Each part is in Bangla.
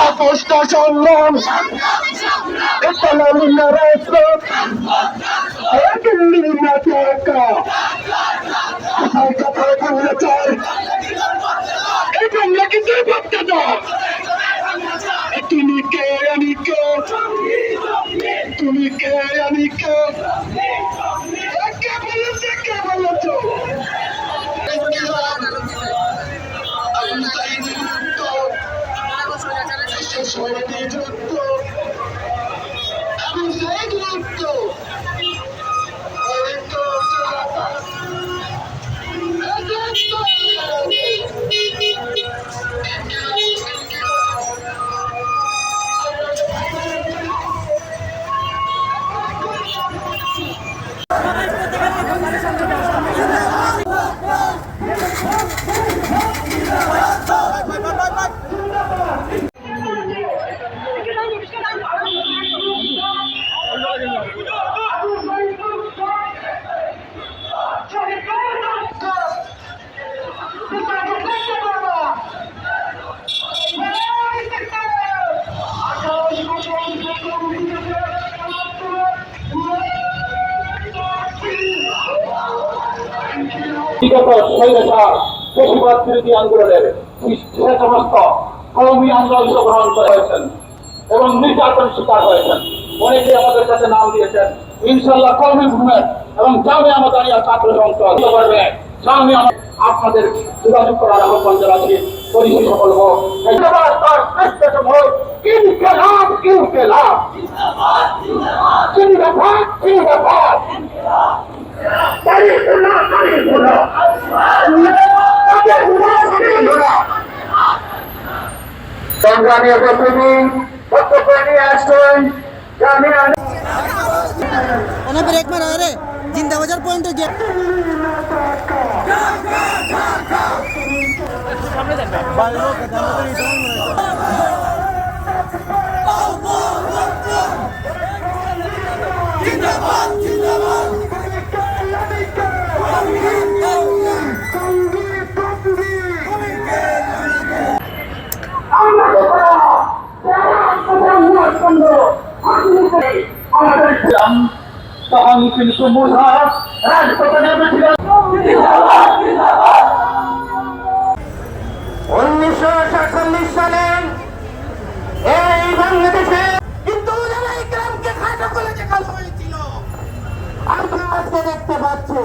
আপোষটা সম্মান ইসলামী রাজপথ দিল্লি না টাকা কোথায় কোথায় বাংলা চাই এই বিগত স্বৈরাচার বেশিরভাগ বিরোধী আন্দোলনের সমস্ত কর্মী আন্দোলন গ্রহণ করে হয়েছেন এবং নির্যাতন শিকার হয়েছেন। অনেকে আমাদের কাছে নাম দিয়েছেন। ইনশাল্লাহ কর্মী মুভমেন্ট এবং জামে আমাদারিয়া ছাত্র সংসদ করবে জামে আপনাদের যোগাযোগ করার আহ্বান জানাচ্ছি। পরিশেষে বলব সংগ্রামী উপস্থিতি বক্তব্য নিয়ে আসছেন রে জিন্দাবাজার পয়েন্টে গিয়ে কিন্তু উনিশশো সাতচল্লিশ সালে এই বাংলাদেশে কিন্তু এই গ্রামকে খাটো করে দেখানো হয়েছিল। আমরা আজকে দেখতে পাচ্ছি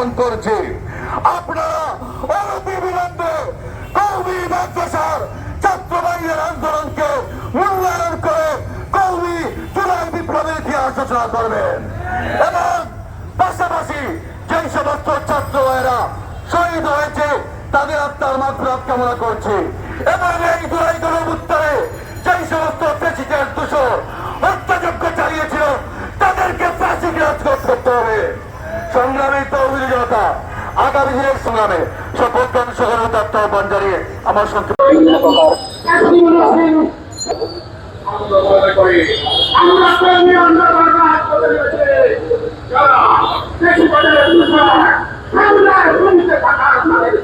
আকর্ষণ করছি। আপনারা কৌমি মাদ্রাসার আন্দোলনকে মূল্যায়ন করে কৌমি বিপ্লবের ইতিহাস রচনা করবেন। এবং পাশাপাশি যেই সমস্ত ছাত্র শহীদ হয়েছে, তাদের আত্মার মাত্রাত কামনা করছি। এবং এই জুলাই গণ উত্তরে যেই সমস্ত প্রেসিডেন্ট দূষণ হত্যাযজ্ঞ চালিয়েছিল তাদেরকে ফাঁসিগ্রাজ করতে হবে সংগ্রামী তহবিল জনতা আগামী দিনের সংগ্রামে শপথ গ্রহণ সহযোগিতার আহ্বান জানিয়ে আমার সঙ্গে আমরা কর্মী আন্দোলন হাত করে রয়েছে যারা দেশি বাজারে দুশ্মন হামলার ভূমিতে থাকার তাদের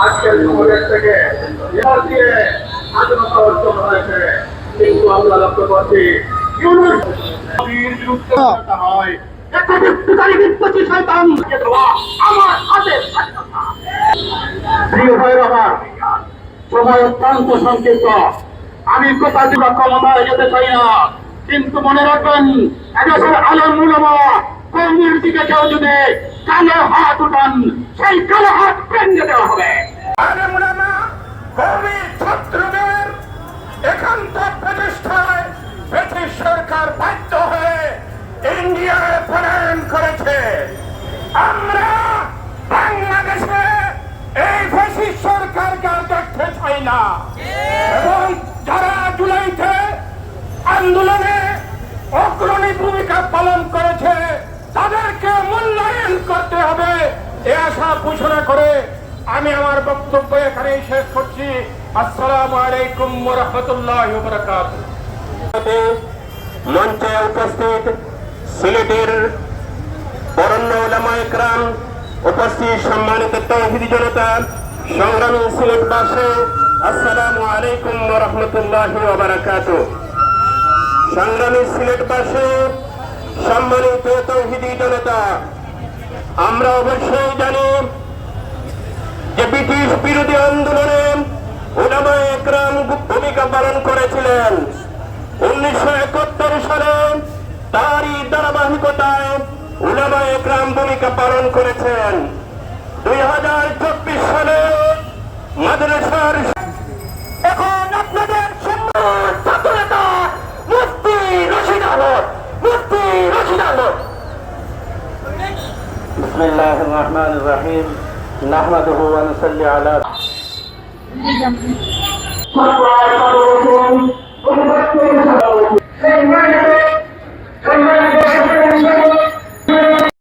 আজকের যুবকের থেকে স্বাধীনতা অর্জন হয়েছে কিন্তু আমরা লক্ষ্য করছি কথা হয় আমি কোথা দিবা ক্ষমতায় যেতে চাই না, কিন্তু মনে রাখবেন, এদেশের আলম মুলমা কর্মীর দিকে কেউ যদি কালো হাত উঠান, সেই কালো হাত ভেঙে দেওয়া হবে। না। এবং যারা জুলাইতে আন্দোলনে অগ্রণী ভূমিকা পালন করেছে, তাদেরকে মূল্যায়ন করতে হবে। এ আশা ঘোষণা করে আমি আমার বক্তব্য এখানেই শেষ করছি। আসসালামু আলাইকুম রহমতুল্লাহ মঞ্চে উপস্থিত সিলেটের বরণ্য ওলামা একরাম, উপস্থিত সম্মানিত তৌহিদি জনতা, সংগ্রামী সিলেটবাসী আসসালামু আলাইকুম রহমতুল্লাহ ওবরাকাত সংগ্রামী সিলেটবাসী, সম্মানিত আমরা অবশ্যই জানি যে ব্রিটিশ বিরোধী আন্দোলনে ওলামা একরাম ভূমিকা পালন করেছিলেন। উনিশশো একাত্তর সালে তারই ধারাবাহিকতায় উলামা একরাম ভূমিকা পালন করেছেন। দুই হাজার চব্বিশ সালে মাদ্রাসার بسم الله الرحمن الرحيم نحمده ونصلي على